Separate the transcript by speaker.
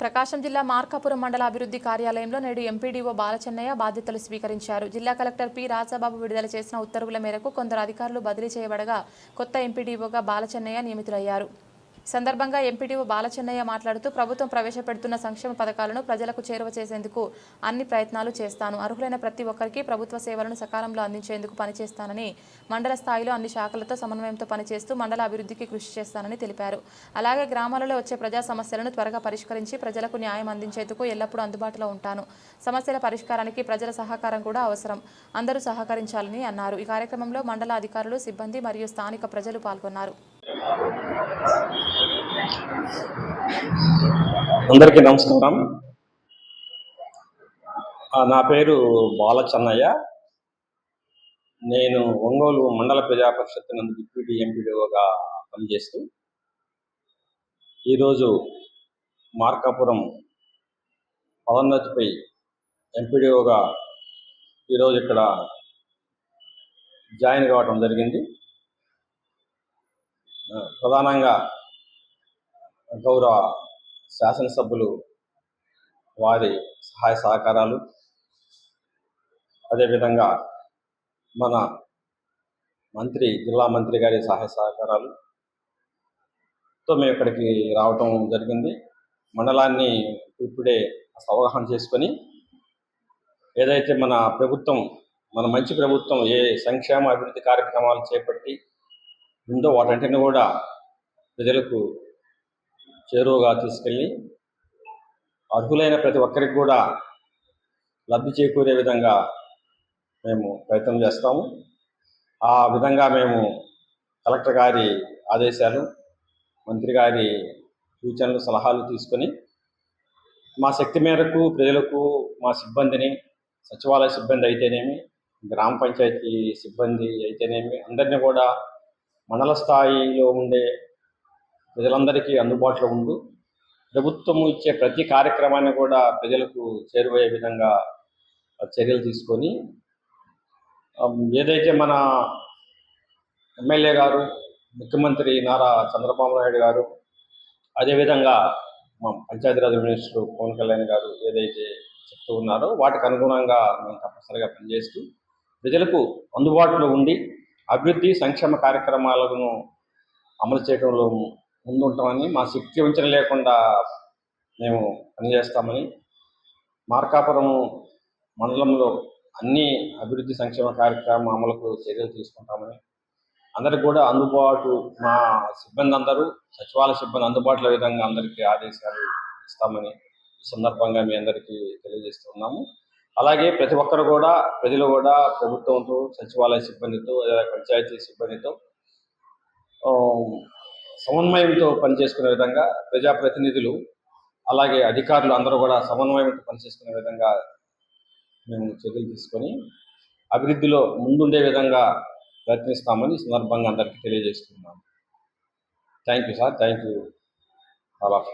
Speaker 1: ప్రకాశం జిల్లా మార్కాపురం మండల అభివృద్ధి కార్యాలయంలో నేడు ఎంపీడీఓ బాలచెన్నయ్య బాధ్యతలు స్వీకరించారు. జిల్లా కలెక్టర్ పి రాజాబాబు విడుదల చేసిన ఉత్తర్వుల మేరకు కొందరు అధికారులు బదిలీ చేయబడగా కొత్త ఎంపీడీఓగా బాలచెన్నయ్య నియమితులయ్యారు. సందర్భంగా ఎంపీటీఓ బాలచెన్నయ్య మాట్లాడుతూ ప్రభుత్వం ప్రవేశపెడుతున్న సంక్షేమ పథకాలను ప్రజలకు చేరువ చేసేందుకు అన్ని ప్రయత్నాలు చేస్తాను. అర్హులైన ప్రతి ఒక్కరికి ప్రభుత్వ సేవలను సకాలంలో అందించేందుకు పనిచేస్తానని మండల స్థాయిలో అన్ని శాఖలతో సమన్వయంతో పనిచేస్తూ మండల అభివృద్ధికి కృషి చేస్తానని తెలిపారు. అలాగే గ్రామాలలో వచ్చే ప్రజా సమస్యలను త్వరగా పరిష్కరించి ప్రజలకు న్యాయం అందించేందుకు ఎల్లప్పుడూ అందుబాటులో ఉంటాను. సమస్యల పరిష్కారానికి ప్రజల సహకారం కూడా అవసరం. అందరూ సహకరించాలని అన్నారు. ఈ కార్యక్రమంలో మండల అధికారులు సిబ్బంది మరియు స్థానిక ప్రజలు పాల్గొన్నారు.
Speaker 2: అందరికీ నమస్కారం. నా పేరు బాలచన్నయ్య. నేను ఒంగోలు మండల ప్రజా పరిషత్ నందు డిప్యూటీ ఎంపీడీఓగా పనిచేస్తూ ఈరోజు మార్కాపురం పదోన్నతిపై ఎంపీడీఓగా ఈరోజు ఇక్కడ జాయిన్ కావటం జరిగింది. ప్రధానంగా గౌరవ శాసనసభ్యులు వారి సహాయ సహకారాలు అదేవిధంగా మన మంత్రి జిల్లా మంత్రి గారి సహాయ సహకారాలు తో మేము ఇక్కడికి రావటం జరిగింది. మండలాన్ని ఇప్పుడే అవగాహన చేసుకొని ఏదైతే మన ప్రభుత్వం మన మంచి ప్రభుత్వం ఏ సంక్షేమ అభివృద్ధి కార్యక్రమాలు చేపట్టి ఉందో వాటంటిని కూడా ప్రజలకు చేరువగా తీసుకెళ్ళి అర్హులైన ప్రతి ఒక్కరికి కూడా లబ్ధి చేకూరే విధంగా మేము ప్రయత్నం చేస్తాము. ఆ విధంగా మేము కలెక్టర్ గారి ఆదేశాలు మంత్రి గారి సూచనలు సలహాలు తీసుకొని మా శక్తి మేరకు ప్రజలకు మా సిబ్బందిని సచివాలయ సిబ్బంది అయితేనేమి గ్రామ పంచాయతీ సిబ్బంది అయితేనేమి అందరినీ కూడా మండల స్థాయిలో ఉండే ప్రజలందరికీ అందుబాటులో ఉంటూ ప్రభుత్వం ఇచ్చే ప్రతి కార్యక్రమాన్ని కూడా ప్రజలకు చేరువయ్యే విధంగా చర్యలు తీసుకొని ఏదైతే మన ఎమ్మెల్యే గారు ముఖ్యమంత్రి నారా చంద్రబాబు నాయుడు గారు అదేవిధంగా మా పంచాయతీరాజ్ మినిస్టర్ పవన్ కళ్యాణ్ గారు ఏదైతే చెప్తూ ఉన్నారో వాటికి అనుగుణంగా మేము తప్పనిసరిగా పనిచేస్తూ ప్రజలకు అందుబాటులో ఉండి అభివృద్ధి సంక్షేమ కార్యక్రమాలను అమలు చేయడంలో ముందుంటామని మా శక్తి వంచన లేకుండా మేము పనిచేస్తామని మార్కాపురం మండలంలో అన్ని అభివృద్ధి సంక్షేమ కార్యక్రమం అమలుకు చర్యలు తీసుకుంటామని అందరికి కూడా అందుబాటు మా సిబ్బంది అందరూ సచివాలయ సిబ్బంది అందుబాటులో విధంగా అందరికీ ఆదేశాలు ఇస్తామని ఈ సందర్భంగా మీ అందరికీ తెలియజేస్తున్నాము అలాగే ప్రతి ఒక్కరు కూడా ప్రజలు కూడా ప్రభుత్వంతో సచివాలయ సిబ్బందితో పంచాయతీ సిబ్బందితో సమన్వయంతో పనిచేసుకునే విధంగా ప్రజాప్రతినిధులు అలాగే అధికారులు అందరూ కూడా సమన్వయంతో పనిచేసుకునే విధంగా మేము చర్యలు తీసుకొని అభివృద్ధిలో ముందుండే విధంగా ప్రయత్నిస్తామని సందర్భంగా అందరికీ తెలియజేస్తున్నాము thank you sir. Thank you all of